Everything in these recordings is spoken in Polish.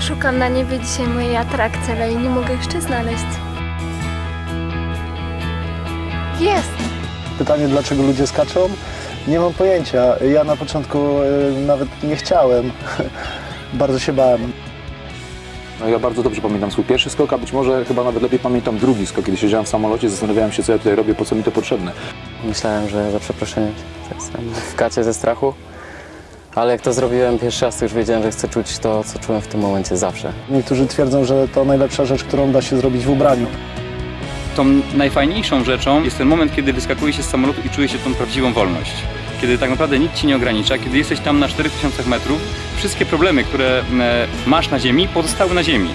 Szukam na niebie dzisiaj mojej atrakcji, ale jej nie mogę jeszcze znaleźć. Jest! Pytanie, dlaczego ludzie skaczą? Nie mam pojęcia. Ja na początku y, nawet nie chciałem. Bardzo się bałem. No ja bardzo dobrze pamiętam swój pierwszy skok, a być może chyba nawet lepiej pamiętam drugi skok. Kiedy siedziałem w samolocie, zastanawiałem się, co ja tutaj robię, po co mi to potrzebne. Myślałem, że za przeproszeniem jestem w kacie ze strachu. Ale jak to zrobiłem pierwszy raz, to już wiedziałem, że chcę czuć to, co czułem w tym momencie zawsze. Niektórzy twierdzą, że to najlepsza rzecz, którą da się zrobić w ubraniu. Tą najfajniejszą rzeczą jest ten moment, kiedy wyskakuje się z samolotu i czuje się tą prawdziwą wolność. Kiedy tak naprawdę nic ci nie ogranicza, kiedy jesteś tam na 4000 metrów, wszystkie problemy, które e, masz na ziemi, pozostały na ziemi.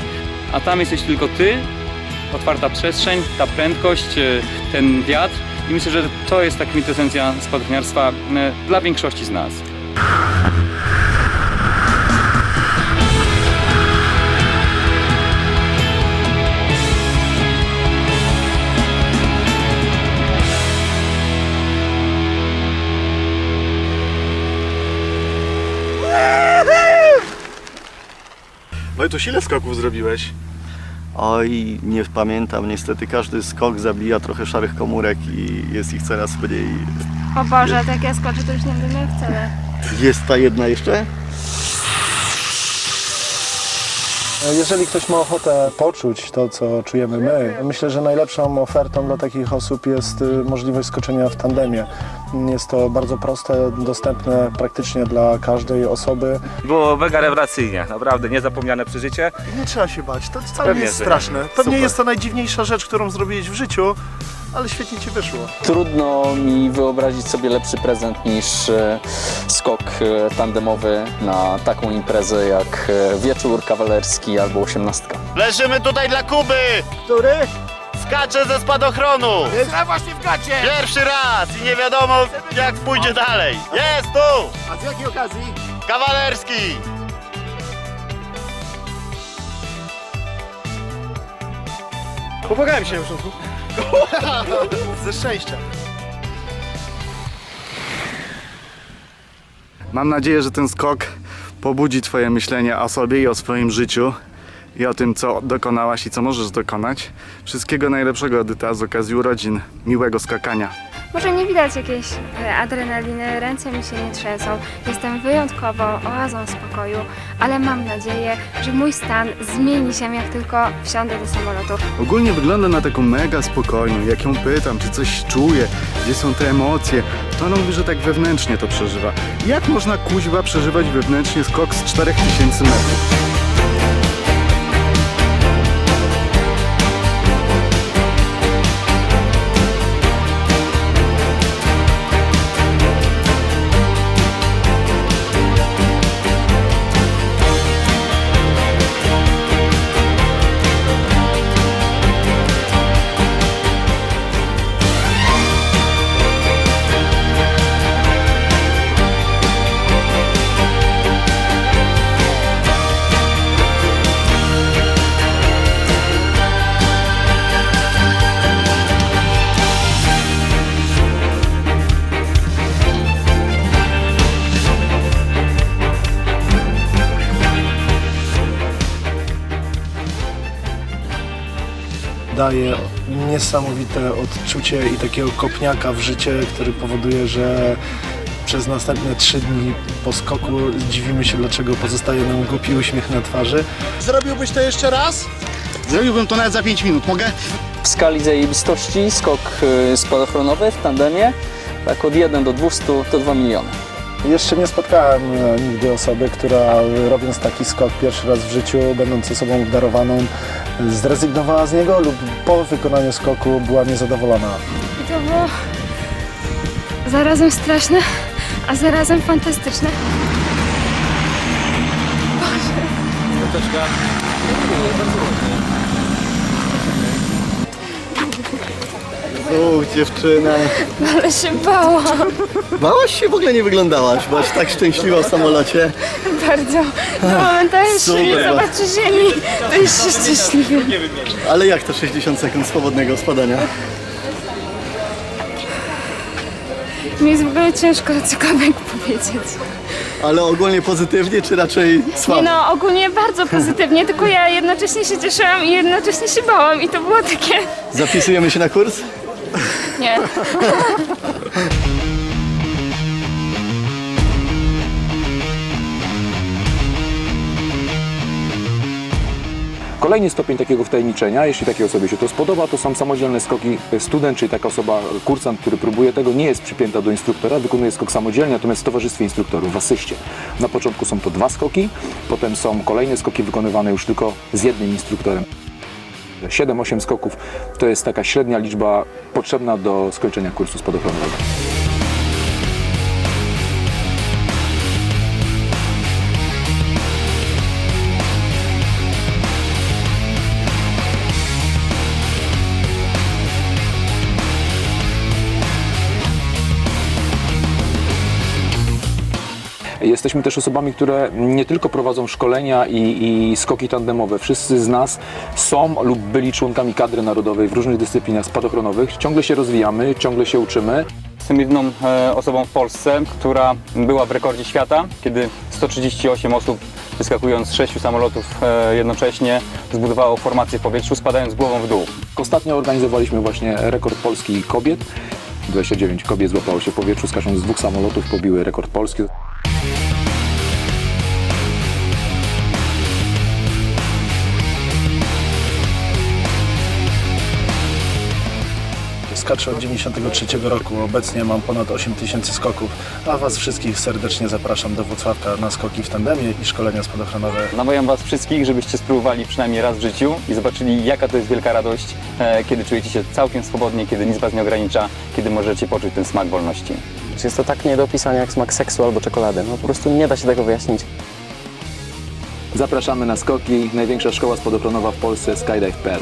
A tam jesteś tylko ty, otwarta przestrzeń, ta prędkość, e, ten wiatr. I myślę, że to jest taka kwintesencja spadochroniarstwa e, dla większości z nas. Wojtuś, ile skoków zrobiłeś? Oj, nie pamiętam. Niestety każdy skok zabija trochę szarych komórek i jest ich coraz mniej. O Boże, tak ja skoczę, to już nie będę miał wcale. Jest ta jedna jeszcze? Jeżeli ktoś ma ochotę poczuć to, co czujemy my, myślę, że najlepszą ofertą dla takich osób jest y, możliwość skoczenia w tandemie. Jest to bardzo proste, dostępne praktycznie dla każdej osoby. Było mega rewelacyjnie, naprawdę niezapomniane przeżycie. Nie trzeba się bać, to wcale Pewnie, nie jest że nie. straszne. Pewnie Super. jest to najdziwniejsza rzecz, którą zrobiłeś w życiu, ale świetnie ci wyszło. Trudno mi wyobrazić sobie lepszy prezent niż e, skok e, tandemowy na taką imprezę jak e, wieczór kawalerski albo osiemnastka. Leżymy tutaj dla Kuby! Który? Skacze ze spadochronu! Jest właśnie w gacie! Pierwszy raz i nie wiadomo jak pójdzie dalej. Jest tu! A z jakiej okazji? Kawalerski! Popłakałem się już. Ze szczęścia. Mam nadzieję, że ten skok pobudzi Twoje myślenie o sobie i o swoim życiu i o tym, co dokonałaś i co możesz dokonać. Wszystkiego najlepszego, Edyta, z okazji urodzin. Miłego skakania. Może nie widać jakiejś e, adrenaliny, ręce mi się nie trzęsą. Jestem wyjątkowo oazą spokoju, ale mam nadzieję, że mój stan zmieni się, jak tylko wsiądę do samolotu. Ogólnie wygląda na taką mega spokojną. Jak ją pytam, czy coś czuje, gdzie są te emocje, to ona mówi, że tak wewnętrznie to przeżywa. Jak można kuźwa przeżywać wewnętrznie skok z 4000 metrów? Daje niesamowite odczucie i takiego kopniaka w życie, który powoduje, że przez następne trzy dni po skoku dziwimy się, dlaczego pozostaje nam głupi uśmiech na twarzy. Zrobiłbyś to jeszcze raz? Zrobiłbym to nawet za 5 minut, mogę? W skali zajebistości skok e, spadochronowy w tandemie, tak od 1 do 200 to 2 miliony. Jeszcze nie spotkałem e, nigdy osoby, która e, robiąc taki skok pierwszy raz w życiu, będąc osobą obdarowaną, zrezygnowała z niego lub po wykonaniu skoku była niezadowolona. I to było zarazem straszne, a zarazem fantastyczne. Uch, dziewczyna. Ale się bałam Bałaś się? W ogóle nie wyglądałaś. Byłaś tak szczęśliwa w samolocie. bardzo. Do momentu, aż Super. nie zobaczy ziemi, to już się szczęśliwie. Ale jak to 60 sekund swobodnego spadania? Mi jest w ogóle ciężko cokolwiek powiedzieć. Ale ogólnie pozytywnie, czy raczej Nie słabo? no, ogólnie bardzo pozytywnie, tylko ja jednocześnie się cieszyłam i jednocześnie się bałam i to było takie... Zapisujemy się na kurs? Nie. Kolejny stopień takiego wtajemniczenia, jeśli takiej osobie się to spodoba, to są samodzielne skoki. Student, czyli taka osoba, kursant, który próbuje tego, nie jest przypięta do instruktora, wykonuje skok samodzielnie, natomiast w towarzystwie instruktorów, w asyście. Na początku są to dwa skoki, potem są kolejne skoki wykonywane już tylko z jednym instruktorem. 7-8 skoków to jest taka średnia liczba potrzebna do skończenia kursu spadochronowego. Jesteśmy też osobami, które nie tylko prowadzą szkolenia i, i skoki tandemowe. Wszyscy z nas są lub byli członkami kadry narodowej w różnych dyscyplinach spadochronowych. Ciągle się rozwijamy, ciągle się uczymy. Jestem jedyną e, osobą w Polsce, która była w rekordzie świata, kiedy 138 osób wyskakując z sześciu samolotów e, jednocześnie zbudowało formację w powietrzu, spadając głową w dół. Ostatnio organizowaliśmy właśnie rekord Polski kobiet. 29 kobiet złapało się w powietrzu, skacząc z dwóch samolotów, pobiły rekord Polski. Skaczę od 93 roku, obecnie mam ponad 8 tysięcy skoków, a Was wszystkich serdecznie zapraszam do Wrocławka na skoki w tandemie i szkolenia spadochronowe. Namawiam Was wszystkich, żebyście spróbowali przynajmniej raz w życiu i zobaczyli, jaka to jest wielka radość, e, kiedy czujecie się całkiem swobodnie, kiedy nic Was nie ogranicza, kiedy możecie poczuć ten smak wolności. Jest to tak nie do opisania jak smak seksu albo czekolady. No po prostu nie da się tego wyjaśnić. Zapraszamy na skoki. Największa szkoła spadochronowa w Polsce, skydive.pl.